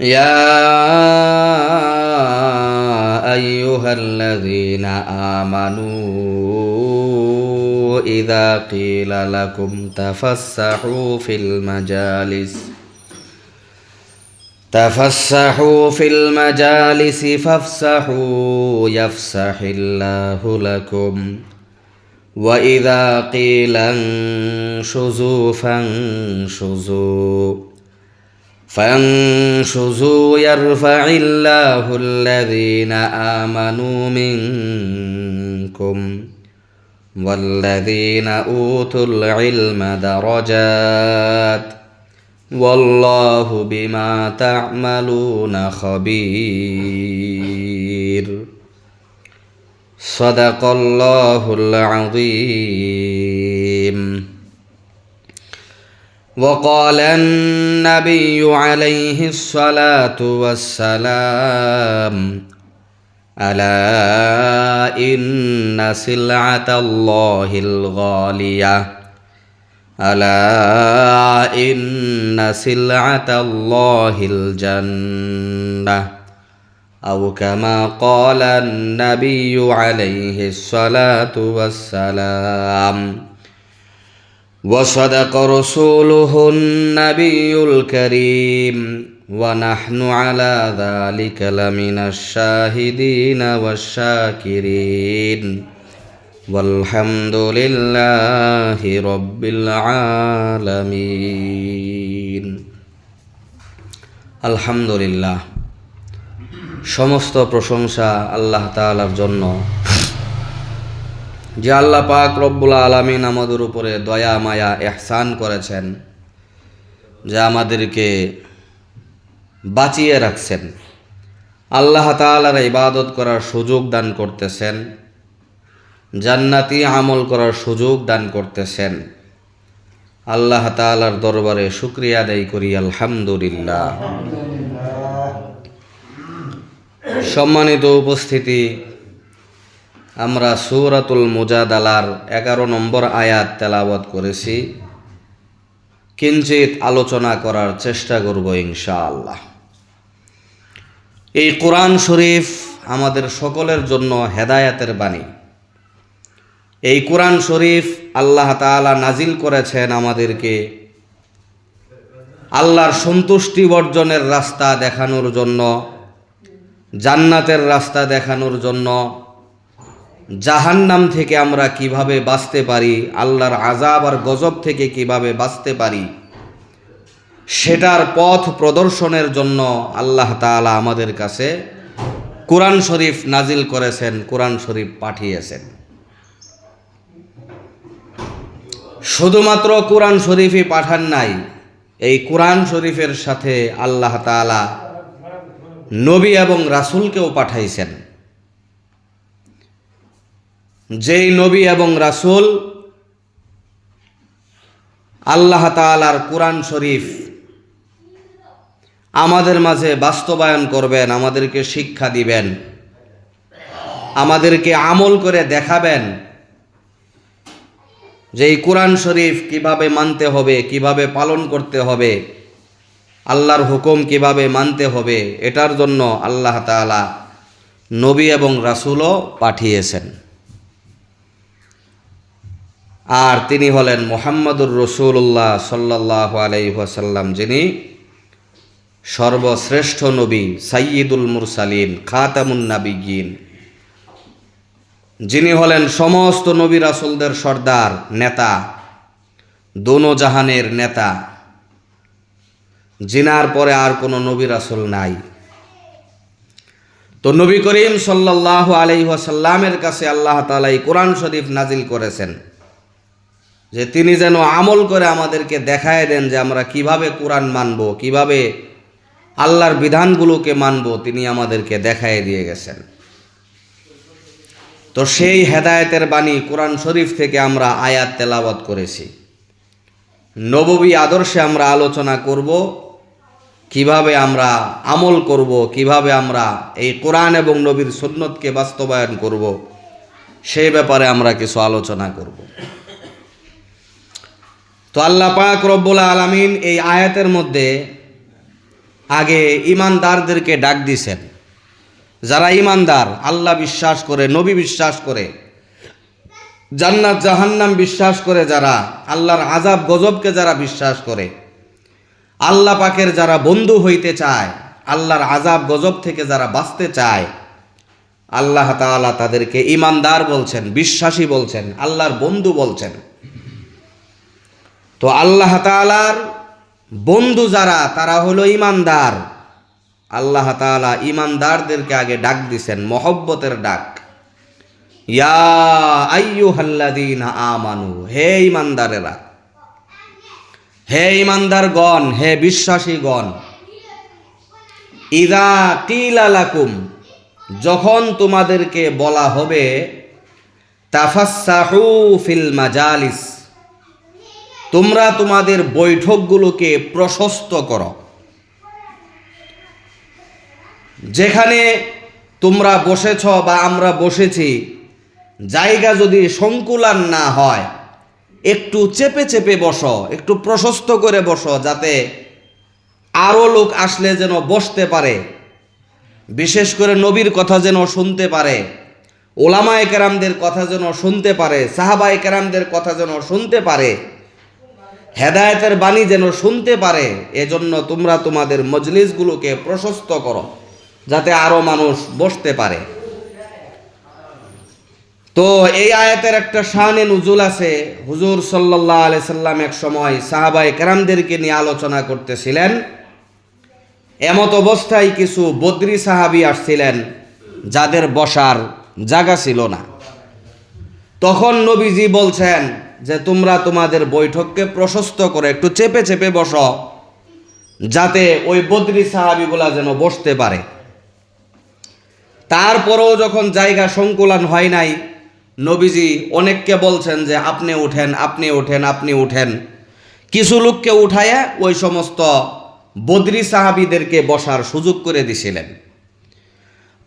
يا أيها الذين آمنوا إذا قيل لكم تفسحوا في المجالس تفسحوا في المجالس فافسحوا يفسح الله لكم. وإذا قيل انشزوا فانشزوا. فانشزوا يرفع الله الذين امنوا منكم والذين اوتوا العلم درجات والله بما تعملون خبير صدق الله العظيم وقال النبي عليه الصلاة والسلام ألا إن سلعة الله الغالية؟ ألا إن سلعة الله الجنة؟ أو كما قال النبي عليه الصلاة والسلام وصدق رسوله النبي الكريم ونحن على ذلك لمن الشاهدين والشاكرين والحمد لله رب العالمين الحمد لله সমস্ত প্রশংসা আল্লাহ তাআলার জন্য যে আল্লাহ পাক রব্বুল আলমিন আমাদের উপরে দয়া, মায়া, এহসান করেছেন, যা আমাদেরকে বাঁচিয়ে রাখছেন। আল্লাহ তালার ইবাদত করার সুযোগ দান করতেছেন, জান্নাতি আমল করার সুযোগ দান করতেছেন। আল্লাহ তালার দরবারে শুক্রিয়া আদায় করি, আলহামদুলিল্লাহ। সম্মানিত উপস্থিতি আমরা সৌরাতুল মুজাদালার এগারো নম্বর আয়াত তেলাওয়াত করেছি। কিঞ্চিত আলোচনা করার চেষ্টা করব ইনশাআল্লাহ। এই কোরআন শরীফ আমাদের সকলের জন্য হেদায়াতের বাণী। এই কোরআন শরীফ আল্লাহ তালা নাজিল করেছেন আমাদেরকে আল্লাহর সন্তুষ্টি বর্জনের রাস্তা দেখানোর জন্য, জান্নাতের রাস্তা দেখানোর জন্য জাহান্নাম থেকে আমরা কীভাবে বাঁচতে পারি, আল্লাহর আজাব আর গজব থেকে কীভাবে বাঁচতে পারি, সেটার পথ প্রদর্শনের জন্য আল্লাহ তালা আমাদের কাছে কোরআন শরীফ নাজিল করেছেন, কোরআন শরীফ পাঠিয়েছেন। শুধুমাত্র কোরআন শরীফই পাঠান নাই, এই কোরআন শরীফের সাথে আল্লাহ তালা নবী এবং রাসুলকেও পাঠাইছেন। যেই নবী এবং রাসুল আল্লাহ তালার কোরআন শরীফ আমাদের মাঝে বাস্তবায়ন করবেন, আমাদেরকে শিক্ষা দিবেন, আমাদেরকে আমল করে দেখাবেন যে এই কোরআন শরীফ কীভাবে মানতে হবে, কীভাবে পালন করতে হবে, আল্লাহর হুকুম কীভাবে মানতে হবে, এটার জন্য আল্লাহ তালা নবী এবং রাসুলও পাঠিয়েছেন। আর তিনি হলেন মোহাম্মদুর রসুল্লাহ সাল্লাহ আলাইসাল্লাম যিনি সর্বশ্রেষ্ঠ নবী সাইয়দুল মুরসালিন, খাতামুন নাবিগিন যিনি হলেন সমস্ত নবী রাসুলদের সর্দার, নেতা দোনো জাহানের নেতা। জিনার পরে আর কোনো নবী রাসুল নাই। তো নবী করিম সাল্লাহ আলাইসাল্লামের কাছে আল্লাহ তালা এই কোরআন শরীফ নাজিল করেছেন। যে তিনি যেন আমল করে আমাদেরকে দেখায় দেন যে আমরা কীভাবে কোরআন মানব, কীভাবে আল্লাহর বিধানগুলোকে মানব, তিনি আমাদেরকে দেখায় দিয়ে গেছেন। তো সেই হেদায়েতের বাণী কোরআন শরীফ থেকে আমরা আয়াত তেলাওয়াত করেছি। নববী আদর্শে আমরা আলোচনা করব, কীভাবে আমরা আমল করব, কীভাবে আমরা এই কোরআন এবং নবীর সুন্নতকে বাস্তবায়ন করব, সেই ব্যাপারে আমরা কিছু আলোচনা করব। তো আল্লাহ পাক রব্বুল আলামিন এই আয়াতের মধ্যে আগে ইমানদারদেরকে ডাক দিছেন। যারা ইমানদার আল্লাহ বিশ্বাস করে, নবী বিশ্বাস করে, জান্নাত, জাহান্নাম বিশ্বাস করে যারা, আল্লাহর আজাব গজবকে যারা বিশ্বাস করে, আল্লাহ পাকের যারা বন্ধু হইতে চায়, আল্লাহর আজাব গজব থেকে যারা বাঁচতে চায়, আল্লাহ তাআলা তাদেরকে ইমানদার বলছেন, বিশ্বাসী বলছেন, আল্লাহর বন্ধু বলছেন। তো আল্লাহ তাআলার বন্ধু যারা, তারা হলো ইমানদার। আল্লাহ তাআলা ইমানদারদেরকে আগে ডাক দিছেন, মহব্বতের ডাক। ইয়া আমানু, হে ইমানদারেরা, হে ইমানদার গণ হে বিশ্বাসী গণ ইদা কিলালাকুম যখন তোমাদেরকে বলা হবে তাফাসাহু ফিল মাজালিস। তোমরা তোমাদের বৈঠকগুলোকে প্রশস্ত করো। যেখানে তোমরা বসেছ বা আমরা বসেছি, জায়গা যদি সংকুলান না হয়, একটু চেপে চেপে বসো, একটু প্রশস্ত করে বসো, যাতে আরও লোক আসলে যেন বসতে পারে। বিশেষ করে নবীর কথা যেন শুনতে পারে ওলামা কেরামদের কথা যেন শুনতে পারে সাহাবা কেরামদের কথা যেন শুনতে পারে। হেদায়েতের বাণী যেন শুনতে পারে, এজন্য তোমরা তোমাদের মজলিসগুলোকে প্রশস্ত করো, যাতে আরও মানুষ বসতে পারে। তো এই আয়াতের একটা শানে নুজুল আছে, হুজুর সাল্লাহ আলি সাল্লাম এক সময় সাহাবাই কেরামদেরকে নিয়ে আলোচনা করতেছিলেন। এমত অবস্থায় কিছু বদ্রি সাহাবি আসছিলেন, যাদের বসার জায়গা ছিল না। তখন নবীজি বলছেন যে তোমরা তোমাদের বৈঠককে প্রশস্ত করে একটু চেপে চেপে বসো, যাতে ওই বদ্রি সাহাবিগুলা যেন বসতে পারে। তারপরেও যখন জায়গা সংকুলন হয় নাই, নবীজি অনেককে বলছেন যে, আপনি উঠেন আপনি উঠেন আপনি উঠেন। কিছু লোককে উঠাইয়া ওই সমস্ত বদ্রি সাহাবিদেরকে বসার সুযোগ করে দিছিলেন।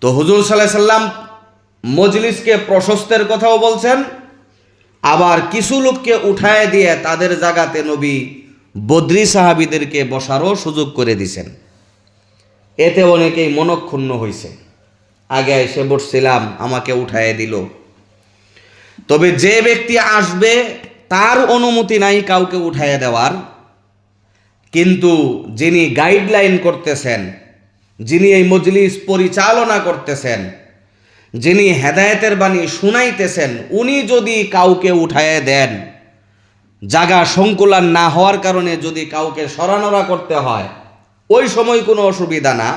তো হুজুর সাল্লাহ সাল্লাম মজলিসকে প্রশস্তের কথাও বলছেন আবার কিছু লোককে উঠায় দিয়ে তাদের জায়গাতে নবী বদ্রি সাহাবিদেরকে বসারও সুযোগ করে দিছেন। এতে অনেকেই মনক্ষুণ্ণ হয়েছে আগে এসে বসছিলাম, আমাকে উঠায় দিল। তবে যে ব্যক্তি আসবে, তার অনুমতি নাই কাউকে উঠায় দেওয়ার। কিন্তু যিনি গাইডলাইন করতেছেন, যিনি এই মজলিস পরিচালনা করতেছেন যিনি হেদায়েতের বাণী শুনাইতেছেন, উনি যদি কাউকে উঠাইয়া দেন, জাগা সংকুলান না হওয়ার কারণে যদি কাউকে সরানোরা করতে হয়, ওই সময় কোনো অসুবিধা না।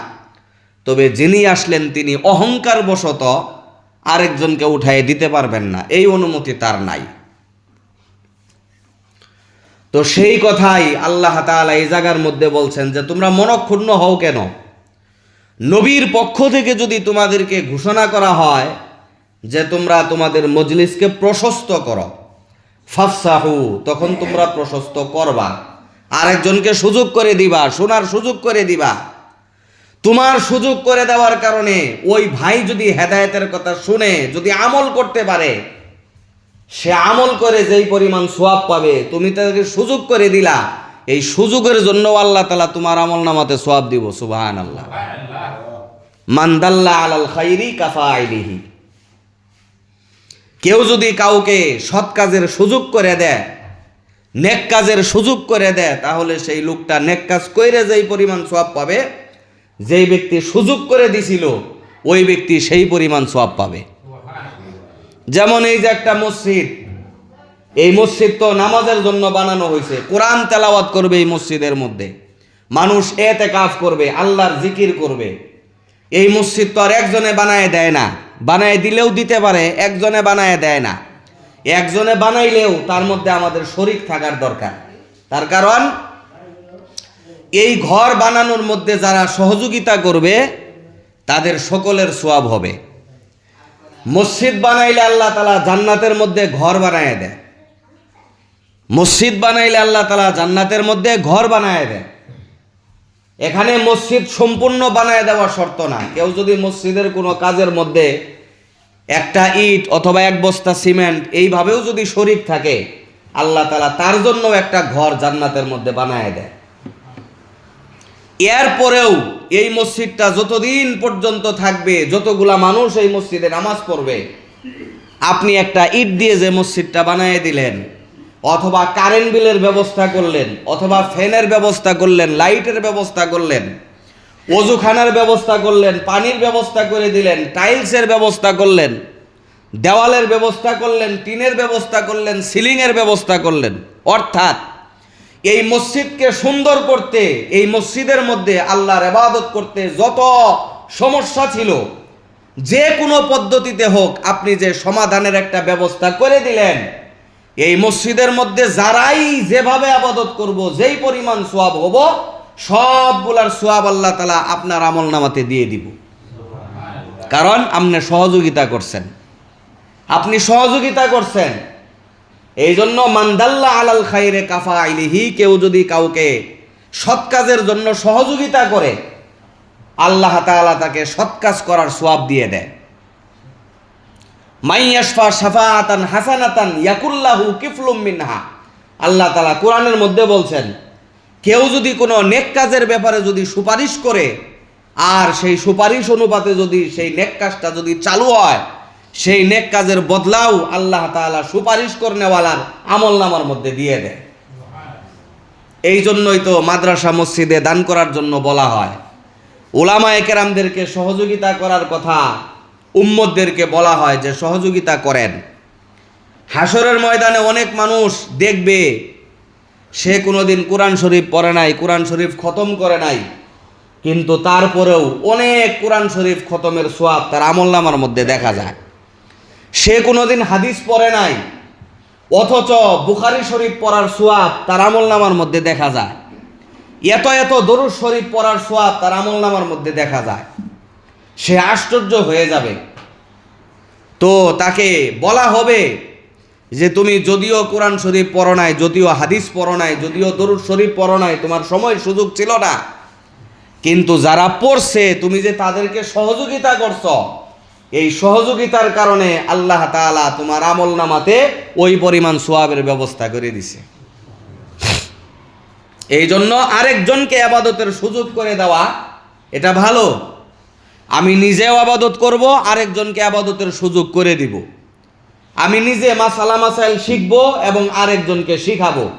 তবে যিনি আসলেন তিনি অহংকার বশত আরেকজনকে উঠাই দিতে পারবেন না, এই অনুমতি তার নাই। তো সেই কথাই আল্লাহ তাআলা এই জায়গার মধ্যে বলছেন যে, তোমরা মনক্ষুণ্ণ হও কেন? নবীর পক্ষ থেকে যদি তোমাদেরকে ঘোষণা করা হয় যে তোমরা তোমাদের মজলিসকে প্রশস্ত করো, ফাফসাহু, তখন তোমরা প্রশস্ত করবা। আরেকজনকে সুযোগ করে দিবা, শোনার সুযোগ করে দিবা। তোমার সুযোগ করে দেওয়ার কারণে ওই ভাই যদি হেদায়েতের কথা শুনে, যদি আমল করতে পারে, সে আমল করে যেই পরিমাণ সোয়াব পাবে, তুমি তাদেরকে সুযোগ করে দিলা। এই সুযোগের জন্য আল্লাহ তালা তোমার আমল নামাতে সোয়াব দিব সুবাহান আল্লাহ মান্দাল্লা আলাল খাইরি কাফা আইলিহি। কেউ যদি কাউকে সৎ কাজের সুযোগ করে দেয়, নেক কাজের সুযোগ করে দেয়, তাহলে সেই লোকটা নেক কাজ কইরে যেই পরিমাণ সোয়াব পাবে, যেই ব্যক্তি সুযোগ করে দিছিল, ওই ব্যক্তি সেই পরিমাণ সোয়াব পাবে। যেমন এই যে একটা মসজিদ এই মসজিদ তো নামাজের জন্য বানানো হয়েছে। কোরআন তেলাওয়াত করবে এই মসজিদের মধ্যে। মানুষ এতে কাফ করবে, আল্লাহর জিকির করবে। এই মসজিদ তো আর একজনে বানায় দেয় না। বানায় দিলেও দিতে পারে, একজনে বানায় দেয় না। একজনে বানাইলেও তার মধ্যে আমাদের শরিক থাকার দরকার। তার কারণ, এই ঘর বানানোর মধ্যে যারা সহযোগিতা করবে, তাদের সকলের সোয়াব হবে। মসজিদ বানাইলে আল্লাহ তালা জান্নাতের মধ্যে ঘর বানায় দেয়। মসজিদ বানাইলে আল্লাহ তালা জান্নাতের মধ্যে ঘর বানায় দেয়। এখানে মসজিদ সম্পূর্ণ বানায় দেওয়া শর্ত না। কেউ যদি মসজিদের কোনো কাজের মধ্যে একটা ইট অথবা এক বস্তা সিমেন্ট এইভাবেও যদি শরিক থাকে, আল্লাহ তালা তার জন্য একটা ঘর জান্নাতের মধ্যে বানায় দেয়। এরপরেও এই মসজিদটা যতদিন পর্যন্ত থাকবে, যতগুলা মানুষ এই মসজিদে নামাজ পড়বে, আপনি একটা ইট দিয়ে যে মসজিদটা বানিয়ে দিলেন অথবা কারেন্ট বিলের ব্যবস্থা করলেন, অথবা ফ্যানের ব্যবস্থা করলেন লাইটের ব্যবস্থা করলেন, অজুখানার ব্যবস্থা করলেন, পানির ব্যবস্থা করে দিলেন টাইলসের ব্যবস্থা করলেন, দেওয়ালের ব্যবস্থা করলেন, টিনের ব্যবস্থা করলেন সিলিংয়ের ব্যবস্থা করলেন। অর্থাৎ এই মসজিদকে সুন্দর করতে, এই মসজিদের মধ্যে আল্লাহর এবাদত করতে যত সমস্যা ছিল, যে কোনো পদ্ধতিতে হোক আপনি যে সমাধানের একটা ব্যবস্থা করে দিলেন এই মসজিদের মধ্যে যারাই যেভাবে আবাদত করব, যেই পরিমাণ সোয়াব হব, সবগুলার সোয়াব আল্লাহ তালা আপনার আমল নামাতে দিয়ে দিব। কারণ আপনি সহযোগিতা করছেন। আপনি সহযোগিতা করছেন। এই জন্য মান্দাল্লা আলাল খাইরে কাফা আইলিহি কেউ যদি কাউকে সৎ কাজের জন্য সহযোগিতা করে, আল্লাহ তাআলা তাকে সৎ কাজ করার সোয়াব দিয়ে দেয়। মাইয়াশফা শাফাআতান হাসানাতান ইয়াকুল্লাহু কিফলুম মিনহা। আল্লাহ তাআলা কোরআনের মধ্যে বলছেন, কেউ যদি কোনো নেক কাজের ব্যাপারে যদি সুপারিশ করে, আর সেই সুপারিশ অনুপাতে যদি সেই নেক কাজটা যদি চালু হয়, সেই নেক কাজের বদলাও আল্লাহ তাআলা সুপারিশ করনেওয়ালার আমল নামার মধ্যে দিয়ে দেয়। এই জন্যই তো মাদ্রাসা মসজিদে দান করার জন্য বলা হয়। ওলামা একেরামদেরকে সহযোগিতা করার কথা উম্মদদেরকে বলা হয় যে সহযোগিতা করেন। হাসরের ময়দানে অনেক মানুষ দেখবে, সে কোনোদিন কোরআন শরীফ পড়ে নাই, কোরআন শরীফ খতম করে নাই, কিন্তু তারপরেও অনেক কোরআন শরীফ খতমের সোয়াব তার আমলনামার মধ্যে দেখা যায়। সে কোনোদিন হাদিস পড়ে নাই, অথচ বুখারি শরীফ পড়ার সোয়াব তার আমলনামার মধ্যে দেখা যায়। এত এত দরুদ শরীফ পড়ার সোয়াব তার আমলনামার মধ্যে দেখা যায়। সে আশ্চর্য হয়ে যাবে। তো তাকে বলা হবে যে, তুমি যদিও কোরআন শরীফ পড়ো নাই, যদিও হাদিস পড়ো নাই, যদিও দরুদ শরীফ পড়ো নাই, তোমার সময় সুযোগ ছিল না। কিন্তু যারা পড়ছে, তুমি যে তাদেরকে সহযোগিতা করছ, এই সহযোগিতার কারণে আল্লাহ তাআলা তোমার আমল নামাতে ওই পরিমাণ সোয়াবের ব্যবস্থা করে দিছে। এই জন্য আরেকজনকে আবাদতের সুযোগ করে দেওয়া, এটা ভালো। আমি নিজেও আবাদত করব, আরেকজনকে আবাদতের সুযোগ করে দিব। আমি নিজে মাসালা মাসাইল শিখব এবং আরেকজনকে শিখাবো।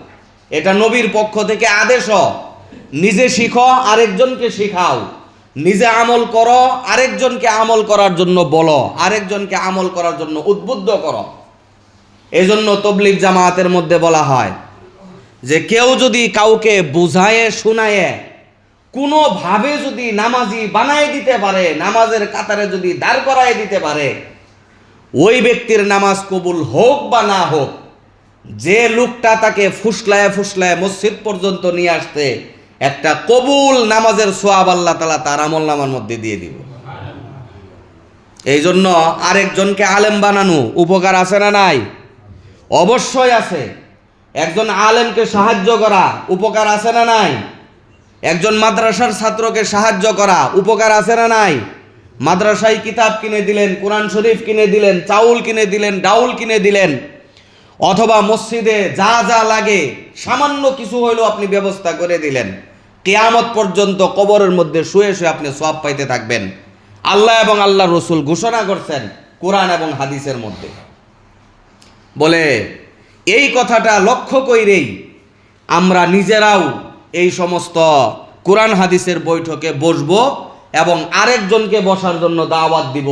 এটা নবীর পক্ষ থেকে আদেশ, নিজে শিখো, আরেকজনকে শিখাও। নিজে আমল করো, আরেকজনকে আমল করার জন্য বলো, আরেকজনকে আমল করার জন্য উদ্বুদ্ধ করো। এজন্য তবলিগ জামায়াতের মধ্যে বলা হয় যে কেউ যদি কাউকে বুঝায়ে, শুনায়ে কোনোভাবে যদি নামাজি বানায় দিতে পারে, নামাজের কাতারে যদি দাঁড় করায় দিতে পারে, ওই ব্যক্তির নামাজ কবুল হোক বা না হোক, যে লোকটা তাকে ফুসলায় ফুসলায় মসজিদ পর্যন্ত নিয়ে আসতে, একটা কবুল নামাজের সোয়াব আল্লাহ তালা তার আমল নামার মধ্যে দিয়ে দিব। এই জন্য আরেকজনকে আলেম বানানো উপকার আছে না নাই? অবশ্যই আছে। একজন আলেমকে সাহায্য করা উপকার আছে না নাই? একজন মাদ্রাসার ছাত্রকে সাহায্য করা, উপকার আছে না নাই? মাদ্রাসায় কিতাব কিনে দিলেন, কোরআন শরীফ কিনে দিলেন, চাউল কিনে দিলেন, ডাউল কিনে দিলেন, অথবা মসজিদে যা যা লাগে, সামান্য কিছু হইলেও আপনি ব্যবস্থা করে দিলেন। কেয়ামত পর্যন্ত কবরের মধ্যে শুয়ে শুয়ে আপনি সব পাইতে থাকবেন। আল্লাহ এবং আল্লাহ রসুল ঘোষণা করছেন কোরআন এবং হাদিসের মধ্যে। বলে, এই কথাটা লক্ষ্য কইরেই আমরা নিজেরাও এই সমস্ত কোরআন হাদিসের বৈঠকে বসবো এবং আরেকজনকে বসার জন্য দাওয়াত দিব,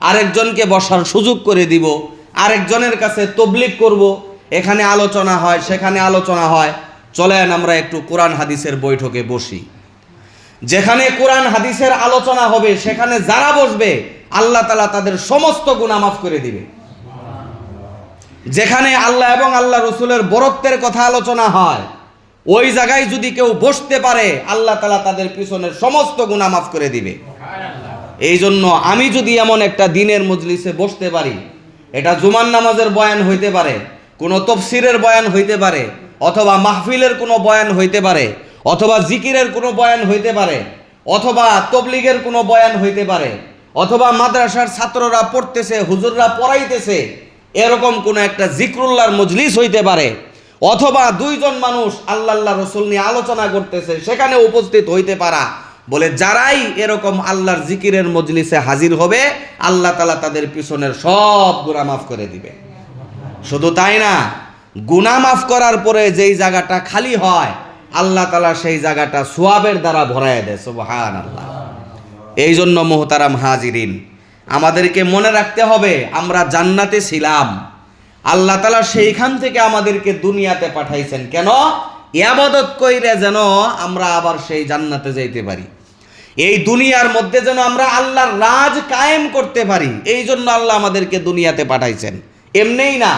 আরেকজনকে বসার সুযোগ করে দিব, আরেকজনের কাছে তবলিক করব। এখানে আলোচনা হয়, সেখানে আলোচনা হয়। চলেন আমরা একটু কোরআন হাদিসের বৈঠকে বসি। যেখানে কোরআন হাদিসের আলোচনা হবে, সেখানে যারা বসবে, আল্লাহ তালা তাদের সমস্ত গুণা মাফ করে দিবে। যেখানে আল্লাহ এবং আল্লাহ রসুলের বরত্বের কথা আলোচনা হয় ওই জায়গায় যদি কেউ বসতে পারে, আল্লাহ তালা তাদের পিছনের সমস্ত গুণা মাফ করে দিবে। এই জন্য আমি যদি এমন একটা দিনের মজলিসে বসতে পারি, এটা জুমান নামাজের বয়ান হইতে পারে, কোনো তফসিরের বয়ান হইতে পারে, অথবা মাহফিলের কোনো বয়ান হইতে পারে, অথবা জিকিরের কোনো বয়ান হইতে পারে, অথবা তবলিগের কোনো বয়ান হইতে পারে, অথবা মাদ্রাসার ছাত্ররা পড়তেছে, হুজুররা পড়াইতেছে, এরকম কোনো একটা জিক্রুল্লাহর মজলিস হইতে পারে অথবা দুইজন মানুষ আল্লাহ আল্লাহ রসুল নিয়ে আলোচনা করতেছে, সেখানে উপস্থিত হইতে পারা। বলে যারাই এরকম আল্লাহর জিকিরের মজলিসে হাজির হবে, আল্লাহ তালা তাদের পিছনের সব গুণা মাফ করে দিবে। শুধু তাই না গুণা মাফ করার পরে যেই জায়গাটা খালি হয়, আল্লাহ তালা সেই জায়গাটা সোয়াবের দ্বারা ভরায় দেয় সুবহান আল্লাহ এই জন্য মোহতারাম হাজিরিন, আমাদেরকে মনে রাখতে হবে, আমরা জান্নাতে ছিলাম। আল্লাহ তালা সেইখান থেকে আমাদেরকে দুনিয়াতে পাঠাইছেন। কেন? ইয়াবাদত কইরে যেন আমরা আবার সেই জান্নাতে যাইতে পারি। এই দুনিয়ার মধ্যে যেন আমরা আল্লাহর রাজ কায়েম করতে পারি, এই জন্য আল্লাহ আমাদেরকে দুনিয়াতে পাঠাইছেন। এমনিই না,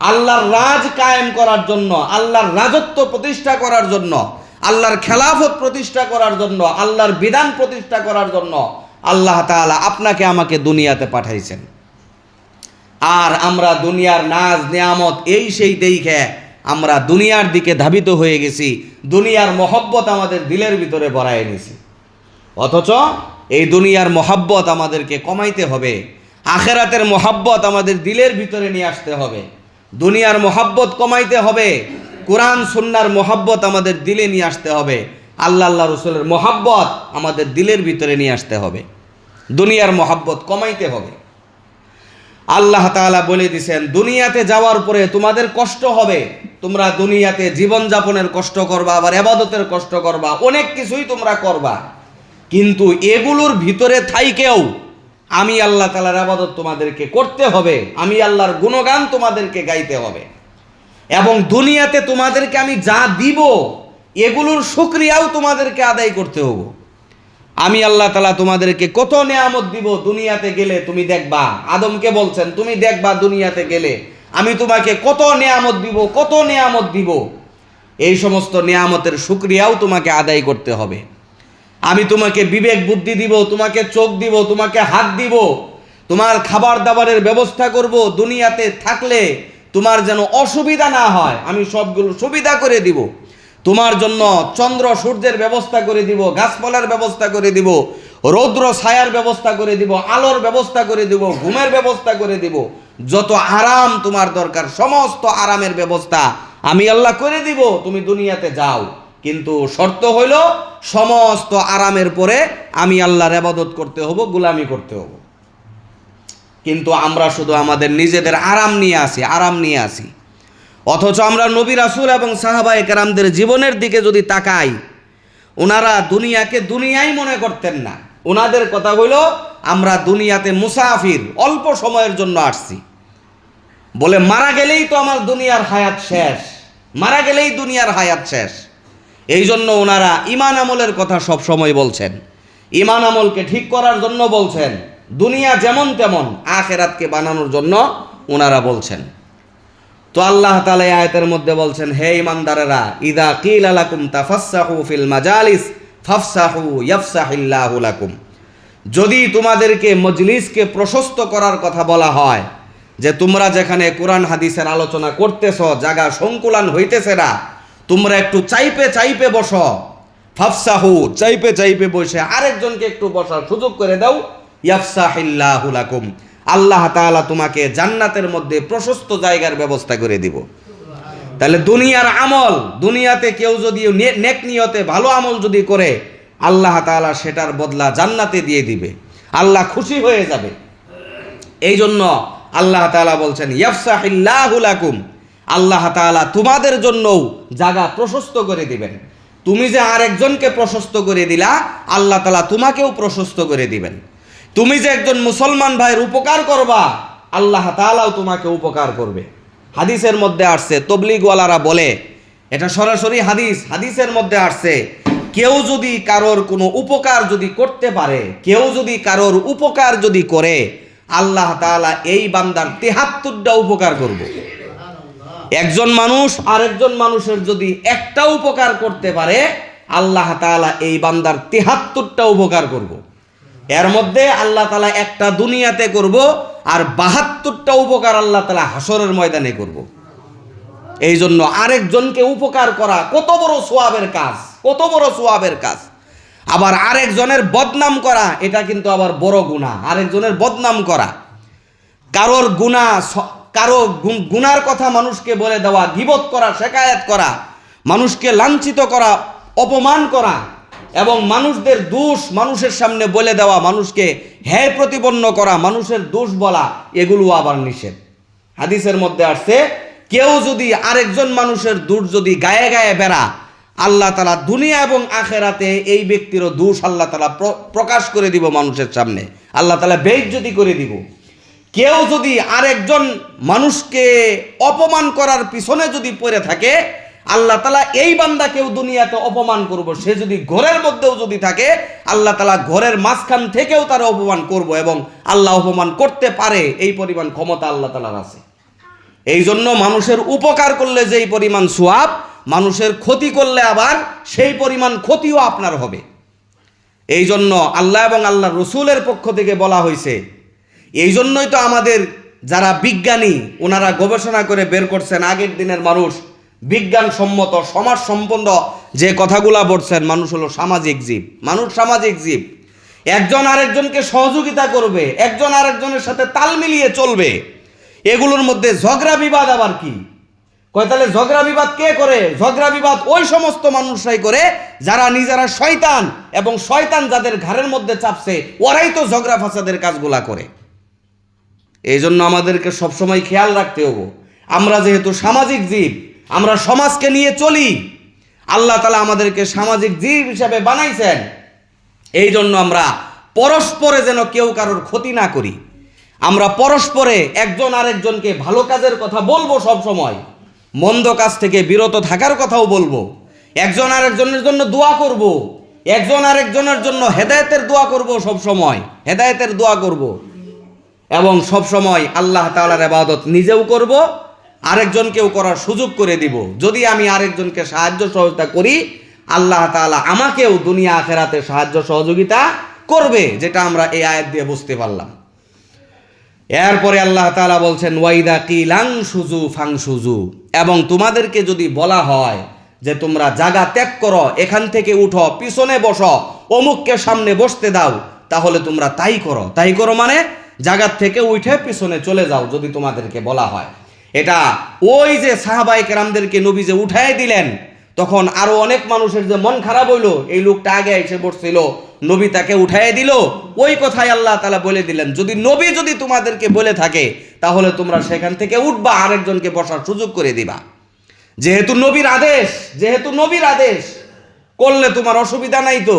আল্লাহর রাজ কায়েম করার জন্য, আল্লাহর রাজত্ব প্রতিষ্ঠা করার জন্য, আল্লাহর খেলাফত প্রতিষ্ঠা করার জন্য, আল্লাহর বিধান প্রতিষ্ঠা করার জন্য আল্লাহ তাআলা আপনাকে আমাকে দুনিয়াতে পাঠাইছেন। আর আমরা দুনিয়ার নাজ, নিয়ামত, এই সেই দেখে আমরা দুনিয়ার দিকে ধাবিত হয়ে গেছি। দুনিয়ার মহব্বত আমাদের দিলের ভিতরে বড়ায় নিছি অথচ এই দুনিয়ার মহাব্বত আমাদেরকে কমাইতে হবে। আখেরাতের মহাব্বত আমাদের দিলের ভিতরে নিয়ে আসতে হবে। দুনিয়ার মহাব্বত কমাইতে হবে। কোরআন, সুন্নার মহাব্বত আমাদের দিলে নিয়ে আসতে হবে। আল্লাহ আল্লাহ রসুলের মহাব্বত আমাদের দিলের ভিতরে নিয়ে আসতে হবে। দুনিয়ার মহাব্বত কমাইতে হবে। আল্লাহ তাআলা বলে দিছেন, দুনিয়াতে যাওয়ার পরে তোমাদের কষ্ট হবে। তোমরা দুনিয়াতে জীবন যাপনের কষ্ট করবা, আবার এবাদতের কষ্ট করবা, অনেক কিছুই তোমরা করবা। কিন্তু এগুলোর ভিতরে থাইকেও আমি আল্লাহ তালার আবাদত তোমাদেরকে করতে হবে। আমি আল্লাহর গুণগান তোমাদেরকে গাইতে হবে। এবং দুনিয়াতে তোমাদেরকে আমি যা দিব, এগুলোর শুক্রিয়াও তোমাদেরকে আদায় করতে হবে। আমি আল্লাহ তালা তোমাদেরকে কত নেয়ামত দিব দুনিয়াতে গেলে তুমি দেখবা। আদমকে বলছেন, তুমি দেখবা দুনিয়াতে গেলে। আমি তোমাকে কত নেয়ামত দিব, কত নেয়ামত দিব। এই সমস্ত নেয়ামতের শুক্রিয়াও তোমাকে আদায় করতে হবে। আমি তোমাকে বিবেক বুদ্ধি দিব, তোমাকে চোখ দিব, তোমাকে হাত দিব। তোমার খাবার দাবারের ব্যবস্থা করব, দুনিয়াতে থাকলে তোমার যেন অসুবিধা না হয়। আমি সবগুলো সুবিধা করে দিব। তোমার জন্য চন্দ্র সূর্যের ব্যবস্থা করে দিব, গাছপালার ব্যবস্থা করে দিব, রৌদ্র ছায়ার ব্যবস্থা করে দিব, আলোর ব্যবস্থা করে দিব, ঘুমের ব্যবস্থা করে দিব। যত আরাম তোমার দরকার, সমস্ত আরামের ব্যবস্থা আমি আল্লাহ করে দিব, তুমি দুনিয়াতে যাও। কিন্তু শর্ত হইল, সমস্ত আরামের পরে আমি আল্লাহর আবাদত করতে হব, গুলামি করতে হব। কিন্তু আমরা শুধু আমাদের নিজেদের আরাম নিয়ে আসি, আরাম নিয়ে আসি। অথচ আমরা নবী রাসুল এবং সাহাবা একরামদের জীবনের দিকে যদি তাকাই ওনারা দুনিয়াকে দুনিয়াই মনে করতেন না। ওনাদের কথা হইল, আমরা দুনিয়াতে মুসাফির, অল্প সময়ের জন্য আসছি। বলে, মারা গেলেই তো আমার দুনিয়ার হায়াত শেষ। মারা গেলেই দুনিয়ার হায়াত শেষ। এই জন্য ওনারা ইমান আমলের কথা সব সময় বলছেন। ইমান আমলকে ঠিক করার জন্য বলছেন, দুনিয়া যেমন তেমন, আখেরাতকে বানানোর জন্য ওনারা বলছেন। তো আল্লাহ তালা আয়াতের মধ্যে বলছেন, হে ইমানদারেরা ইদা কিল আলাকুম তাফাসাহু ফিল মাজালিস ফাফসাহু ইয়াফসাহিল্লাহু লাকুম। যদি তোমাদেরকে মজলিসকে প্রশস্ত করার কথা বলা হয়, যে তোমরা যেখানে কোরআন হাদিসের আলোচনা করতেছ, জায়গা সংকুলান হইতেছে না, তোমরা একটু চাইপে চাইপে বসো। ফাফসাহু, চাইপে চাইপে বসে আরেকজনকে একটু বসার সুযোগ করে দাও। ইয়াফসাহিল্লাহু লাকুম। আল্লাহ তাআলা তোমাকে জান্নাতের মধ্যে প্রশস্ত জায়গার ব্যবস্থা করে দিব। তাহলে দুনিয়ার আমল, দুনিয়াতে কেউ যদি নেক নিয়তে ভালো আমল যদি করে, আল্লাহ তাআলা সেটার বদলা জান্নাতে দিয়ে দিবে। আল্লাহ খুশি হয়ে যাবে। এই জন্য আল্লাহ তাআলা বলছেন, ইয়াফসাহিল্লাহু লাকুম। আল্লাহ তাআলা তোমাদের জন্যও জায়গা প্রশস্ত করে দিবেন। তুমি যে আরেকজনকে প্রশস্ত করে দিলা, আল্লাহ তালা তোমাকেও প্রশস্ত করে দিবেন। তুমি যে একজন মুসলমান ভাইয়ের উপকার করবা, আল্লাহ তাআলাও তোমাকে উপকার করবে হাদিসের মধ্যে আসছে, তবলিগওয়ালারা বলে, এটা সরাসরি হাদিস, হাদিসের মধ্যে আসছে, কেউ যদি কারোর কোনো উপকার যদি করতে পারে, কেউ যদি কারোর উপকার যদি করে, আল্লাহ তাআলা এই বান্দার তেহাত্তরটা উপকার করবে একজন মানুষ আরেকজন মানুষের যদি একটা উপকার করতে পারে, আল্লাহ তাআলা এই বান্দার তেহাত্তরটা উপকার করব। এর মধ্যে আল্লাহ তালা একটা দুনিয়াতে করব আর বাহাত্তরটা উপকার আল্লাহ তালা হাসরের ময়দানে করব। এই জন্য আরেকজনকে উপকার করা কত বড় সোয়াবের কাজ, কত বড় সোয়াবের কাজ। আবার আরেকজনের বদনাম করা, এটা কিন্তু আবার বড় গুণা। আরেকজনের বদনাম করা। কারোর গুণা কারও গুনার কথা মানুষকে বলে দেওয়া, গিবত করা, শেকায়াত করা, মানুষকে লাঞ্ছিত করা, অপমান করা এবং মানুষদের দোষ মানুষের সামনে বলে দেওয়া, মানুষকে হ্যায় প্রতিপন্ন করা, মানুষের দোষ বলা, এগুলো আবার নিষেধ। হাদিসের মধ্যে আসছে, কেউ যদি আরেকজন মানুষের দূর যদি গায়ে গায়ে বেড়া, আল্লাহ তালা দুনিয়া এবং আখেরাতে এই ব্যক্তিরও দোষ আল্লাহ তালা প্র- প্রকাশ করে দিব মানুষের সামনে। আল্লাহ তালা বেইজ্জতি করে দিব। কেউ যদি আরেকজন মানুষকে অপমান করার পিছনে যদি পড়ে থাকে আল্লাহ তালা এই বান্দাকেও দুনিয়াতে অপমান করব। সে যদি ঘরের মধ্যেও যদি থাকে, আল্লাহ তালা ঘরের মাঝখান থেকেও তার অপমান করব এবং আল্লাহ অপমান করতে পারে, এই পরিমাণ ক্ষমতা আল্লাহ তালার আছে। এই জন্য মানুষের উপকার করলে যেই পরিমাণ সোয়াব, মানুষের ক্ষতি করলে আবার সেই পরিমাণ ক্ষতিও আপনার হবে। এই জন্য আল্লাহ এবং আল্লাহ রসুলের পক্ষ থেকে বলা হয়েছে এই জন্যই তো আমাদের যারা বিজ্ঞানী, ওনারা গবেষণা করে বের করছেন আগের দিনের মানুষ বিজ্ঞানসম্মত সমাজ সম্পন্ন যে কথাগুলা বলছেন, মানুষ হলো সামাজিক জীব। মানুষ সামাজিক জীব। একজন আরেকজনকে সহযোগিতা করবে, একজন আরেকজনের সাথে তাল মিলিয়ে চলবে। এগুলোর মধ্যে ঝগড়া বিবাদ আবার কি? কয়, তাহলে ঝগড়া বিবাদ কে করে? ঝগড়া বিবাদ ওই সমস্ত মানুষরাই করে, যারা নিজেরা শয়তান এবং শয়তান যাদের ঘাড়ের মধ্যে চাপছে, ওরাই তো ঝগড়া ফাসাদের কাজগুলা করে। এই জন্য আমাদেরকে সবসময় খেয়াল রাখতে হব। আমরা যেহেতু সামাজিক জীব আমরা সমাজকে নিয়ে চলি। আল্লাহ তালা আমাদেরকে সামাজিক জীব হিসাবে বানাইছেন। এই জন্য আমরা পরস্পরে যেন কেউ কারোর ক্ষতি না করি। আমরা পরস্পরে একজন আরেকজনকে ভালো কাজের কথা বলব সব সময়। মন্দ কাজ থেকে বিরত থাকার কথাও বলব। একজন আরেকজনের জন্য দোয়া করব। একজন আরেকজনের জন্য হেদায়েতের দোয়া করব সব সময়। হেদায়েতের দোয়া করব। এবং সব সময় আল্লাহ তাআলার ইবাদত নিজেও করব আরেকজনকেও করার সুযোগ করে দিব। যদি আমি আরেকজনকে সাহায্য সহযোগিতা করি, আল্লাহ তাআলা আমাকেও দুনিয়া আখেরাতে সাহায্য সহযোগিতা করবে, যেটা আমরা এই আয়াত দিয়ে বুঝতে পারলাম। এরপরে আল্লাহ তাআলা বলছেন, ওয়াইদা কিলাং সুজু ফাং সুজু এবং তোমাদেরকে যদি বলা হয় যে তোমরা জাগা ত্যাগ করো, এখান থেকে উঠো, পিছনে বসো, অমুককে সামনে বসতে দাও, তাহলে তোমরা তাই করো। তাই করো মানে জাগার থেকে উঠে পিছনে চলে যাও, যদি তোমাদেরকে বলা হয়। এটা ওই যে সাহাবাই কেরামদেরকে নবী যে উঠাই দিলেন, তখন আরও অনেক মানুষের যে মন খারাপ হইল, এই লোকটা আগে এসে বসছিল, নবী তাকে উঠাই দিল। ওই কথাই আল্লাহ তালা বলে দিলেন, যদি নবী যদি তোমাদেরকে বলে থাকে, তাহলে তোমরা সেখান থেকে উঠবা, আরেকজনকে বসার সুযোগ করে দিবা। যেহেতু নবীর আদেশ, যেহেতু নবীর আদেশ, করলে তোমার অসুবিধা নাই তো।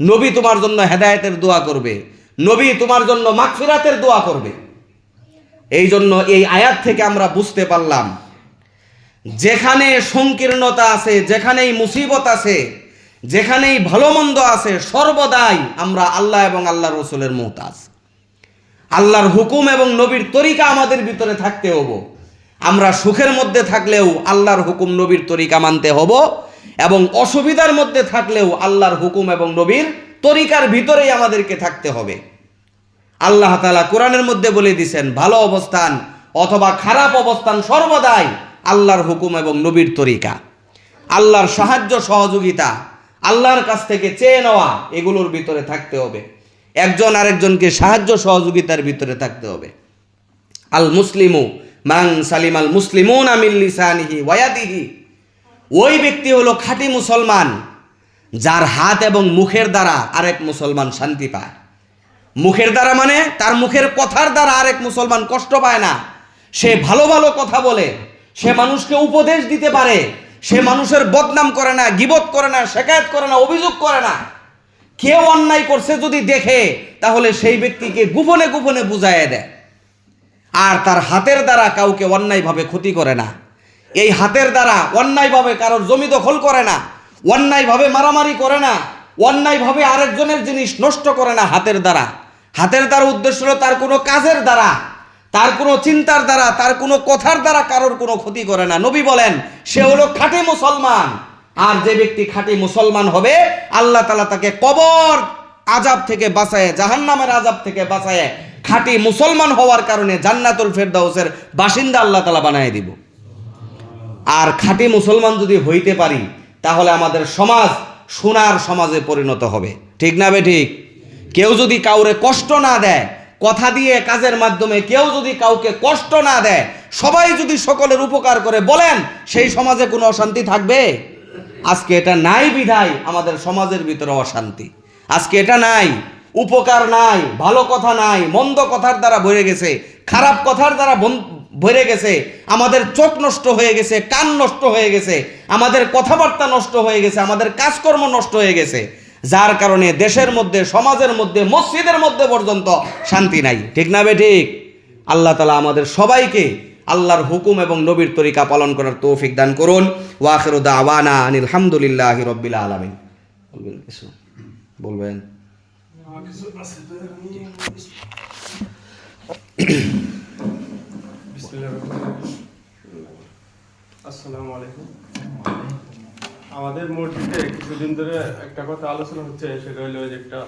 নবী তোমার জন্য হেদায়তের দোয়া করবে, নবী তোমার জন্য মাগফিরাতের দোয়া করবে। এই জন্য এই আয়াত থেকে আমরা বুঝতে পারলাম, যেখানে সংকীর্ণতা আছে, যেখানেই মুসিবত আছে, যেখানেই ভালো মন্দ আছে, সর্বদাই আমরা আল্লাহ এবং আল্লাহ রসুলের মোহতাজ। আল্লাহর হুকুম এবং নবীর তরিকা আমাদের ভিতরে থাকতে হব। আমরা সুখের মধ্যে থাকলেও আল্লাহর হুকুম, নবীর তরিকা মানতে হব এবং অসুবিধার মধ্যে থাকলেও আল্লাহর হুকুম এবং নবীর তরিকার ভিতরেই আমাদেরকে থাকতে হবে। আল্লাহ তালা কোরআনের মধ্যে বলে দিছেন ভালো অবস্থান অথবা খারাপ অবস্থান সর্বদাই আল্লাহর হুকুম এবং নবীর তরিকা। আল্লাহর সাহায্য, সহযোগিতা, আল্লাহর কাছ থেকে চেয়ে নেওয়া, এগুলোর ভিতরে থাকতে হবে। একজন আরেকজনকে সাহায্য, সহযোগিতার ভিতরে থাকতে হবে। আল মুসলিমু মাং সালিম আল মুসলিমুন আমিল লিসানিহি ওয়াদিহি ওই ব্যক্তি হলো খাঁটি মুসলমান, যার হাত এবং মুখের দ্বারা আরেক মুসলমান শান্তি পায়। মুখের দ্বারা মানে তার মুখের কথার দ্বারা আরেক মুসলমান কষ্ট পায় না। সে ভালো ভালো কথা বলে, সে মানুষকে উপদেশ দিতে পারে, সে মানুষের বদনাম করে না, গিবত করে না, শেখায়ত করে না, অভিযোগ করে না। কেউ অন্যায় করছে যদি দেখে, তাহলে সেই ব্যক্তিকে গোপনে গোপনে বুঝাইয়া দেয়। আর তার হাতের দ্বারা কাউকে অন্যায়ভাবে ক্ষতি করে না। এই হাতের দ্বারা অন্যায়ভাবে কারোর জমি দখল করে না, অন্যায়ভাবে মারামারি করে না, অন্যায়ভাবে আরেকজনের জিনিস নষ্ট করে না হাতের দ্বারা। হাতের দ্বারা উদ্দেশ্য হলো তার কোনো কাজের দ্বারা, তার কোনো চিন্তার দ্বারা, তার কোনো কথার দ্বারা কারোর কোনো ক্ষতি করে না। নবী বলেন, সে হলো খাঁটি মুসলমান। আর যে ব্যক্তি খাঁটি মুসলমান হবে, আল্লাহ তালা তাকে কবর আজাব থেকে বাঁচায়, জাহান্নামের আজাব থেকে বাঁচায় খাঁটি মুসলমান হওয়ার কারণে জান্নাতুল ফেরদাউসের বাসিন্দা আল্লাহ তালা বানায় দিব। আর খাঁটি মুসলমান যদি হইতে পারি, তাহলে আমাদের সমাজ সোনার সমাজে পরিণত হবে। ঠিক না বে ঠিক? কেউ যদি কাউরে কষ্ট না দেয়, কথা দিয়ে কাজের মাধ্যমে কেউ যদি কাউকে কষ্ট না দেয়, সবাই যদি সকলের উপকার করে বলেন, সেই সমাজে কোনো অশান্তি থাকবে? আজকে এটা নাই বিধায় আমাদের সমাজের ভিতরে অশান্তি। আজকে এটা নাই, উপকার নাই, ভালো কথা নাই, মন্দ কথার দ্বারা ভরে গেছে, খারাপ কথার দ্বারা ভরে গেছে, আমাদের চোখ নষ্ট হয়ে গেছে, কান নষ্ট হয়ে গেছে, আমাদের কথাবার্তা নষ্ট হয়ে গেছে, আমাদের কাজকর্ম নষ্ট হয়ে গেছে যার কারণে দেশের মধ্যে, সমাজের মধ্যে, মসজিদের মধ্যে পর্যন্ত শান্তি নাই। ঠিক না বে ঠিক? আল্লাহ তালা আমাদের সবাইকে আল্লাহর হুকুম এবং নবীর তরিকা পালন করার তৌফিক দান করুন। ওয়াখিরুদ্দা আওয়ানা আনিল হামদুলিল্লাহ রব্বিল আলমিন। বলবেন কিছু? বলবেন? আসসালামু আলাইকুম। আমাদের মসজিদে কিছুদিন ধরে একটা কথা আলোচনা হচ্ছে সেটা হলো যে একটা